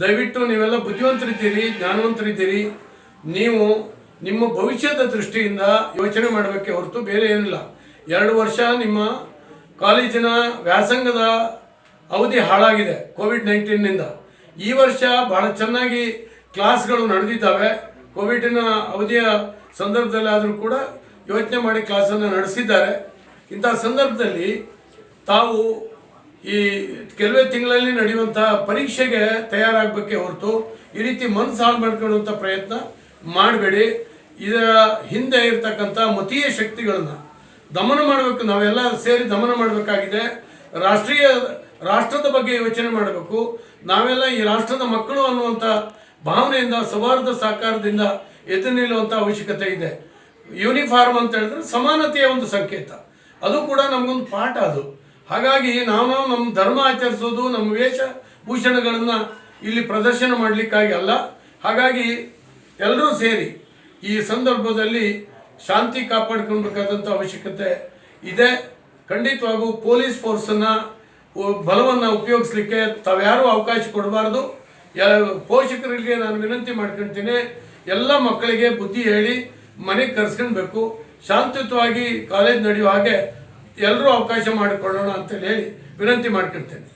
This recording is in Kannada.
ದಯವಿಟ್ಟು ನೀವೆಲ್ಲ ಬುದ್ಧಿವಂತರಿದ್ದೀರಿ, ಜ್ಞಾನವಂತರಿದ್ದೀರಿ. ನೀವು ನಿಮ್ಮ ಭವಿಷ್ಯದ ದೃಷ್ಟಿಯಿಂದ ಯೋಚನೆ ಮಾಡಬೇಕೆ ಹೊರತು ಬೇರೆ ಏನಿಲ್ಲ. ಎರಡು ವರ್ಷ ನಿಮ್ಮ ಕಾಲೇಜಿನ ವ್ಯಾಸಂಗದ ಅವಧಿ ಹಾಳಾಗಿದೆ ಕೋವಿಡ್ ನೈನ್ಟೀನ್ನಿಂದ ಈ ವರ್ಷ ಬಹಳ ಚೆನ್ನಾಗಿ ಕ್ಲಾಸ್ಗಳು ನಡೆದಿದ್ದಾವೆ. ಕೋವಿಡಿನ ಅವಧಿಯ ಸಂದರ್ಭದಲ್ಲಿ ಆದರೂ ಕೂಡ ಯೋಚನೆ ಮಾಡಿ ಕ್ಲಾಸನ್ನು ನಡೆಸಿದ್ದಾರೆ. ಇಂಥ ಸಂದರ್ಭದಲ್ಲಿ ತಾವು ಈ ಕೆಲವೇ ತಿಂಗಳಲ್ಲಿ ನಡೆಯುವಂತಹ ಪರೀಕ್ಷೆಗೆ ತಯಾರಾಗಬೇಕೆ ಹೊರತು ಈ ರೀತಿ ಮನಸ್ಸು ಹಾಳು ಮಾಡ್ಕೊಳ್ಳುವಂಥ ಪ್ರಯತ್ನ ಮಾಡಬೇಡಿ. ಇದರ ಹಿಂದೆ ಇರತಕ್ಕಂಥ ಮತೀಯ ಶಕ್ತಿಗಳನ್ನು ದಮನ ಮಾಡಬೇಕು. ನಾವೆಲ್ಲ ಸೇರಿ ದಮನ ಮಾಡಬೇಕಾಗಿದೆ. ರಾಷ್ಟ್ರೀಯ, ರಾಷ್ಟ್ರದ ಬಗ್ಗೆ ಯೋಚನೆ ಮಾಡಬೇಕು. ನಾವೆಲ್ಲ ಈ ರಾಷ್ಟ್ರದ ಮಕ್ಕಳು ಅನ್ನುವಂಥ ಭಾವನೆಯಿಂದ, ಸೌಹಾರ್ದ ಸಹಕಾರದಿಂದ ಎದ್ದು ನಿಲ್ಲುವಂಥ ಅವಶ್ಯಕತೆ ಇದೆ. ಯೂನಿಫಾರ್ಮ್ ಅಂತ ಹೇಳಿದ್ರೆ ಸಮಾನತೆಯ ಒಂದು ಸಂಕೇತ. ಅದು ಕೂಡ ನಮಗೊಂದು ಪಾಠ ಅದು. ಹಾಗಾಗಿ ನಾವು ನಮ್ಮ ಧರ್ಮ ಆಚರಿಸೋದು ನಮ್ಮ ವೇಷ ಭೂಷಣಗಳನ್ನು ಇಲ್ಲಿ ಪ್ರದರ್ಶನ ಮಾಡಲಿಕ್ಕಾಗಿ ಅಲ್ಲ. ಹಾಗಾಗಿ ಎಲ್ಲರೂ ಸೇರಿ ಈ ಸಂದರ್ಭದಲ್ಲಿ ಶಾಂತಿ ಕಾಪಾಡ್ಕೊಳ್ಬೇಕಾದಂಥ ಅವಶ್ಯಕತೆ ಇದೆ. ಖಂಡಿತವಾಗೂ ಪೊಲೀಸ್ ಫೋರ್ಸನ್ನು ಬಲವನ್ನು ಉಪಯೋಗಿಸ್ಲಿಕ್ಕೆ ತಾವ್ಯಾರೂ ಅವಕಾಶ ಕೊಡಬಾರ್ದು. ಪೋಷಕರಿಗೆ ನಾನು ವಿನಂತಿ ಮಾಡ್ಕೊಳ್ತೀನಿ ಎಲ್ಲ ಮಕ್ಕಳಿಗೆ ಬುದ್ಧಿ ಹೇಳಿ ಮನೆಗೆ ಕರ್ಸ್ಕೊಳ್ಬೇಕು ಶಾಂತಿಯುತವಾಗಿ ಕಾಲೇಜ್ ನಡೆಯುವ ಹಾಗೆ ಎಲ್ಲರೂ ಅವಕಾಶ ಮಾಡಿಕೊಳ್ಳೋಣ ಅಂತೇಳಿ ಹೇಳಿ ವಿನಂತಿ ಮಾಡ್ಕೊಳ್ತೇನೆ.